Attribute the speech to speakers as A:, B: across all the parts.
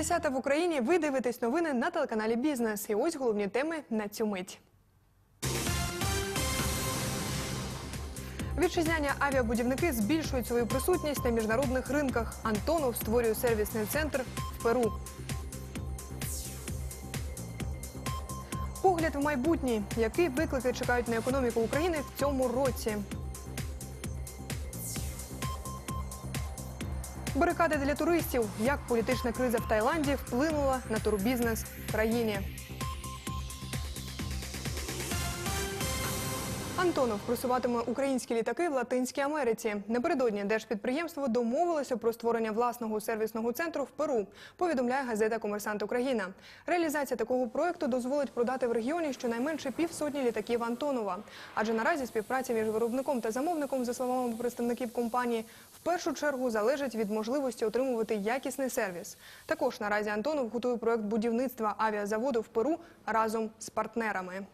A: Десята в Україні. Ви дивитесь новини на телеканалі Бізнес. І ось головні теми на цю мить. Вітчизняні авіабудівники збільшують свою присутність на міжнародних ринках. Антонов створює сервісний центр в Перу. Погляд в майбутнє. Які виклики чекають на економіку України в цьому році? Барикади для туристів. Як політична криза в Таїланді вплинула на турбізнес в країні? Антонов просуватиме українські літаки в Латинській Америці. Напередодні держпідприємство домовилося про створення власного сервісного центру в Перу. Повідомляє газета Комерсант Україна. Реалізація такого проекту дозволить продати в регіоні щонайменше півсотні літаків Антонова. Адже наразі співпраця між виробником та замовником, за словами представників компанії, першу чергу залежить від можливості отримувати якісний сервіс. Також наразі Антонов готує проект будівництва авіазаводу в Перу разом з партнерами.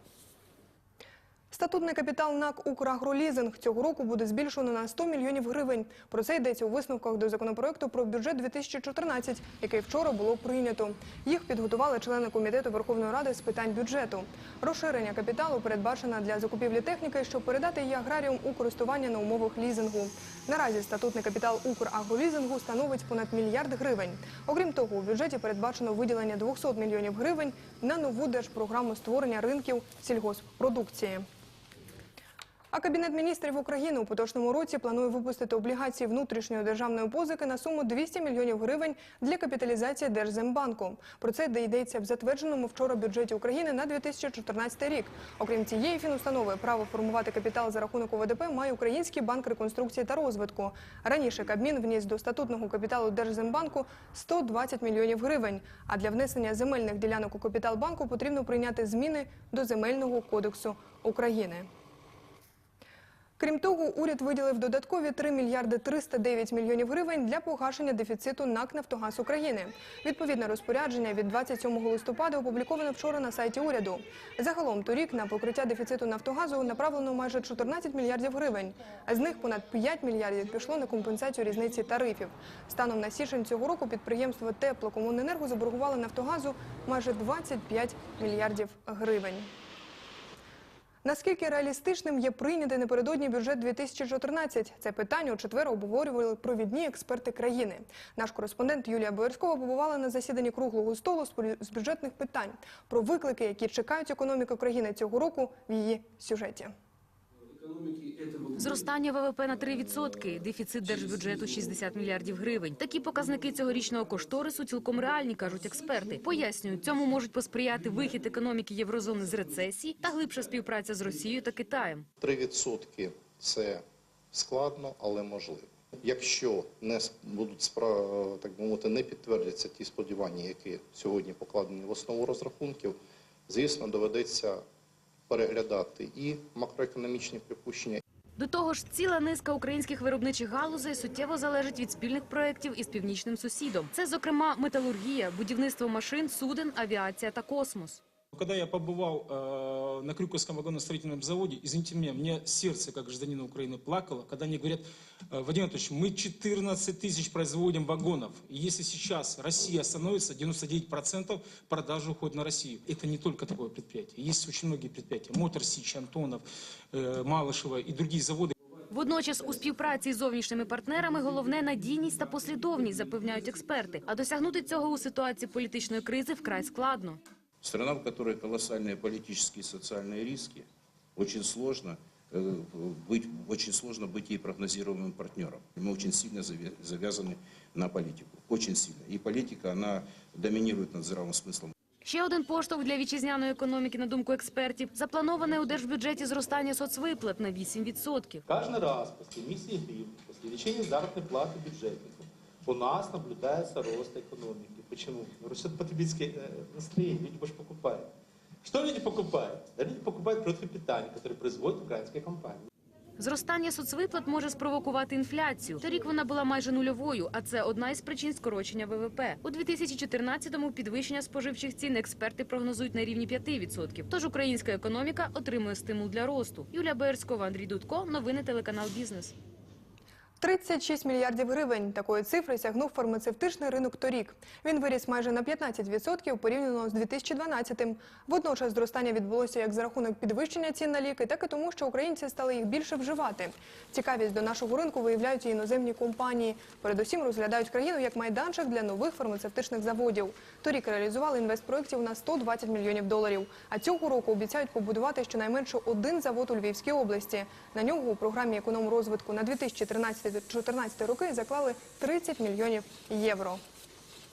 A: Статутний капітал НАК «Украгролізинг» цього року буде збільшено на 100 мільйонів гривень. Про це йдеться у висновках до законопроекту про бюджет 2014, який вчора було прийнято. Їх підготували члени комітету Верховної Ради з питань бюджету. Розширення капіталу передбачено для закупівлі техніки, щоб передати її аграріям у користування на умовах лізингу. Наразі статутний капітал «Украгролізингу» становить понад мільярд гривень. Окрім того, у бюджеті передбачено виділення 200 мільйонів гривень на нову держпрограму створення ринків сільгосппродукції. А Кабінет міністрів України у поточному році планує випустити облігації внутрішньої державної позики на суму 200 мільйонів гривень для капіталізації Держзембанку. Про це йдеться в затвердженому вчора бюджеті України на 2014 рік. Окрім цієї фінустанови, право формувати капітал за рахунок ОВДП має Український банк реконструкції та розвитку. Раніше Кабмін вніс до статутного капіталу Держзембанку 120 мільйонів гривень. А для внесення земельних ділянок у капітал банку потрібно прийняти зміни до земельного кодексу України. Крім того, уряд виділив додаткові 3 мільярди 309 мільйонів гривень для погашення дефіциту НАК «Нафтогаз України». Відповідне розпорядження від 27 листопада опубліковано вчора на сайті уряду. Загалом торік на покриття дефіциту «Нафтогазу» направлено майже 14 мільярдів гривень. З них понад 5 мільярдів пішло на компенсацію різниці тарифів. Станом на січень цього року підприємство «Теплокомуненерго» заборгувало «Нафтогазу» майже 25 мільярдів гривень. Наскільки реалістичним є прийнятий напередодні бюджет 2014? Це питання у четвер обговорювали провідні експерти країни. Наш кореспондент Юлія Боярськова побувала на засіданні круглого столу з бюджетних питань про виклики, які чекають економіку країни цього року в її сюжеті.
B: Зростання ВВП на 3%, дефіцит держбюджету 60 мільярдів гривень. Такі показники цьогорічного кошторису цілком реальні, кажуть експерти. Пояснюють, цьому можуть посприяти вихід економіки єврозони з рецесії та глибша співпраця з Росією та Китаєм.
C: 3% – це складно, але можливо. Якщо не будуть так мовити, не підтвердяться ті сподівання, які сьогодні покладені в основу розрахунків, звісно, доведеться переглядати і макроекономічні припущення,
B: До того ж, ціла низка українських виробничих галузей суттєво залежить від спільних проєктів із північним сусідом. Це, зокрема, металургія, будівництво машин, суден, авіація та космос.
D: Когда я побывал э, на Крюковском вагоностроительном заводе, извините меня, мне сердце, как гражданина Украины, плакало, когда они говорят, э, Вадим Анатольевич, мы 14 тысяч производим вагонов. И если сейчас Россия остановится, 99% продажи уходят на Россию. Это не только такое предприятие. Есть очень многие предприятия. Мотор Сич, Антонов, э, Малышева и другие заводы.
B: Водночас у співпраці з зовнішніми партнерами головне надійність та послідовність, запевняють експерти. А досягнути цього у ситуації політичної кризи вкрай складно.
E: Страна, в которой колоссальные политические и социальные риски, очень сложно э, быть, очень сложно быть ей прогнозируемым партнером. Мы очень сильно завя- завязаны на политику, очень сильно. И политика, она доминирует над здравым смыслом.
B: Ще один поштовх для вітчизняної економіки, на думку експертів, заплановане у держбюджеті зростання соцвиплат на 8%.
F: Каждый раз после эмиссии гривны, после лечения заработной платы бюджетников, у нас наблюдается рост экономики. Почему? Ну, Растет потребительское э, настроение, люди больше покупают. Что люди покупают? Да люди покупают продукты питания, которые производят украинские компании.
B: Зростання соцвиплат може спровокувати інфляцію. Торік вона була майже нульовою, а це одна із причин скорочення ВВП. У 2014-му підвищення споживчих цін експерти прогнозують на рівні 5%. Тож українська економіка отримує стимул для росту. Юлія Боярськова, Андрій Дудко. Новини телеканал Бізнес.
A: 36 мільярдів гривень. Такої цифри сягнув фармацевтичний ринок торік. Він виріс майже на 15% порівняно з 2012-м. Водночас зростання відбулося як за рахунок підвищення цін на ліки, так і тому, що українці стали їх більше вживати. Цікавість до нашого ринку виявляють і іноземні компанії. Передусім розглядають країну як майданчик для нових фармацевтичних заводів. Торік реалізували інвестпроєктів на 120 мільйонів доларів. А цього року обіцяють побудувати щонайменше один завод у Львівській області. На нього у програмі економрозвитку на 2013-2014 роки заклали 30 мільйонів євро.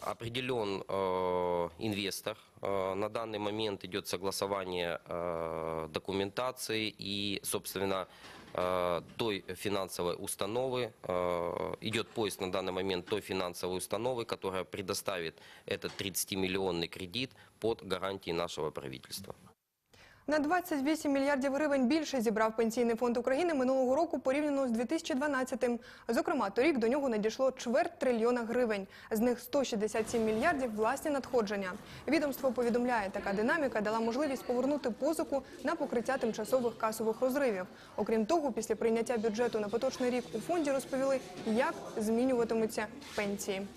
G: определен э, инвестор. Э, на данный момент идет согласование э, документации и, собственно, э, той финансовой установы, э, идет поиск на данный момент той финансовой установы, которая предоставит этот 30-миллионный кредит под гарантии нашего правительства.
A: На 28 мільярдів гривень більше зібрав Пенсійний фонд України минулого року порівняно з 2012-м. Зокрема, торік до нього надійшло чверть трильйона гривень. З них 167 мільярдів – власні надходження. Відомство повідомляє, така динаміка дала можливість повернути позику на покриття тимчасових касових розривів. Окрім того, після прийняття бюджету на поточний рік у фонді розповіли, як змінюватимуться пенсії.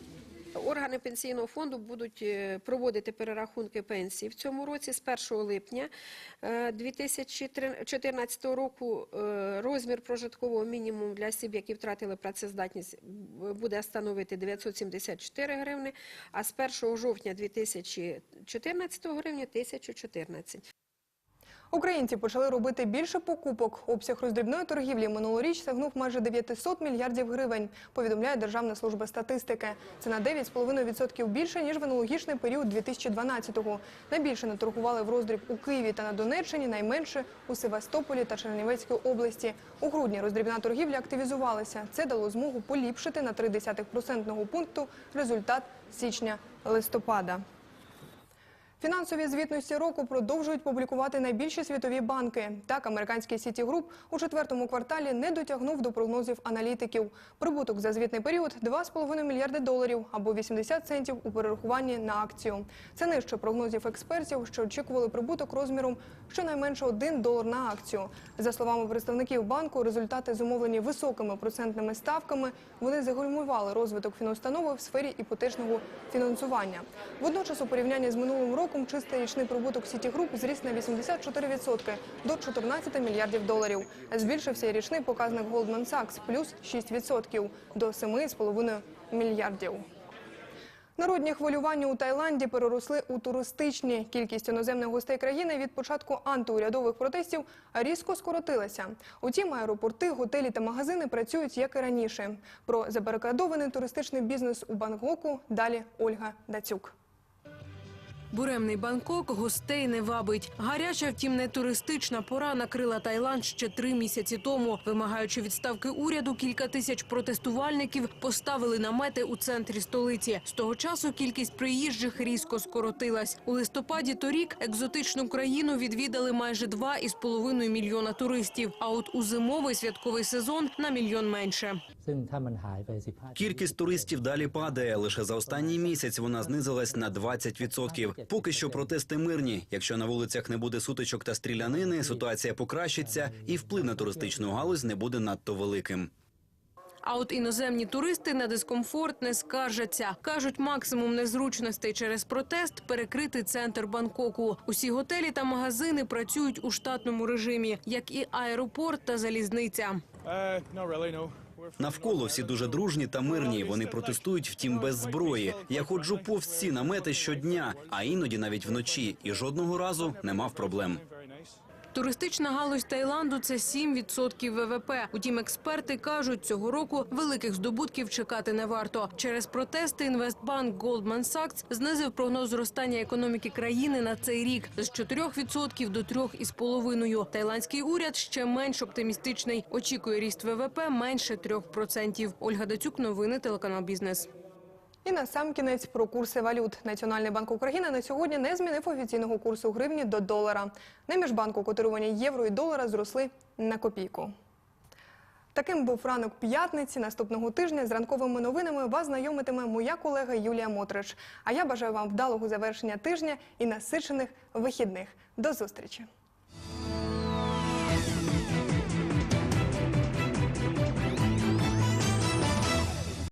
H: Органи пенсійного фонду будуть е, проводити перерахунки пенсій в цьому році з 1 липня е, 2014 року. е, Розмір прожиткового мінімуму для осіб, які втратили працездатність, буде становити 974 гривни, а з 1 жовтня 2014 гривня 1014.
A: Українці почали робити більше покупок. Обсяг роздрібної торгівлі минулоріч сягнув майже 900 мільярдів гривень, повідомляє Державна служба статистики. Це на 9,5% більше, ніж в аналогічний період 2012-го. Найбільше не торгували в роздріб у Києві та на Донеччині, найменше у Севастополі та Чернівецькій області. У грудні роздрібна торгівля активізувалася. Це дало змогу поліпшити на 0,3% пункту результат січня-листопада. Фінансові звітності року продовжують публікувати найбільші світові банки. Так, американський Сіті Груп у четвертому кварталі не дотягнув до прогнозів аналітиків. Прибуток за звітний період 2,5 мільярди доларів або 80 центів у перерахуванні на акцію. Це нижче прогнозів експертів, що очікували прибуток розміром щонайменше 1 долар на акцію. За словами представників банку, результати зумовлені високими процентними ставками. Вони загальмували розвиток фінустанови в сфері іпотечного фінансування. Водночас, у порівнянні з минулим роком, чистий річний прибуток Сіті Груп зріс на 84% до 14 мільярдів доларів. Збільшився і річний показник Goldman Sachs – плюс 6% до 7,5 мільярдів. Народні хвилювання у Таїланді переросли у туристичні. Кількість іноземних гостей країни від початку антиурядових протестів різко скоротилася. Утім, аеропорти, готелі та магазини працюють як і раніше. Про забарикадований туристичний бізнес у Бангкоку далі Ольга Дацюк.
I: Буремний Бангкок гостей не вабить. Гаряча, втім, не туристична пора накрила Таїланд ще три місяці тому. Вимагаючи відставки уряду, кілька тисяч протестувальників поставили намети у центрі столиці. З того часу кількість приїжджих різко скоротилась. У листопаді торік екзотичну країну відвідали майже 2,5 мільйона туристів. А от у зимовий святковий сезон на мільйон менше.
J: Кількість туристів далі падає. Лише за останній місяць вона знизилась на 20%. Поки що протести мирні. Якщо на вулицях не буде сутичок та стрілянини, ситуація покращиться, і вплив на туристичну галузь не буде надто великим.
I: А от іноземні туристи на дискомфорт не скаржаться. кажуть, максимум незручностей через протест перекрити центр Бангкоку. Усі готелі та магазини працюють у штатному режимі, як і аеропорт та залізниця. Uh, no, really.
J: Навколо всі дуже дружні та мирні. Вони протестують, втім, без зброї. Я ходжу повз ці намети щодня, а іноді навіть вночі. І жодного разу не мав проблем.
I: Туристична галузь Таїланду – це 7% ВВП. Утім, експерти кажуть, цього року великих здобутків чекати не варто. Через протести інвестбанк Goldman Sachs знизив прогноз зростання економіки країни на цей рік з 4% до 3,5%. Таїландський уряд ще менш оптимістичний. Очікує ріст ВВП менше 3%. Ольга Дацюк, новини, телеканал «Бізнес».
A: І на сам кінець про курси валют. Національний банк України на сьогодні не змінив офіційного курсу гривні до долара. На міжбанку котирування євро і долара зросли на копійку. Таким був ранок п'ятниці. Наступного тижня з ранковими новинами вас знайомитиме моя колега Юлія Мотрич. А я бажаю вам вдалого завершення тижня і насичених вихідних. До зустрічі!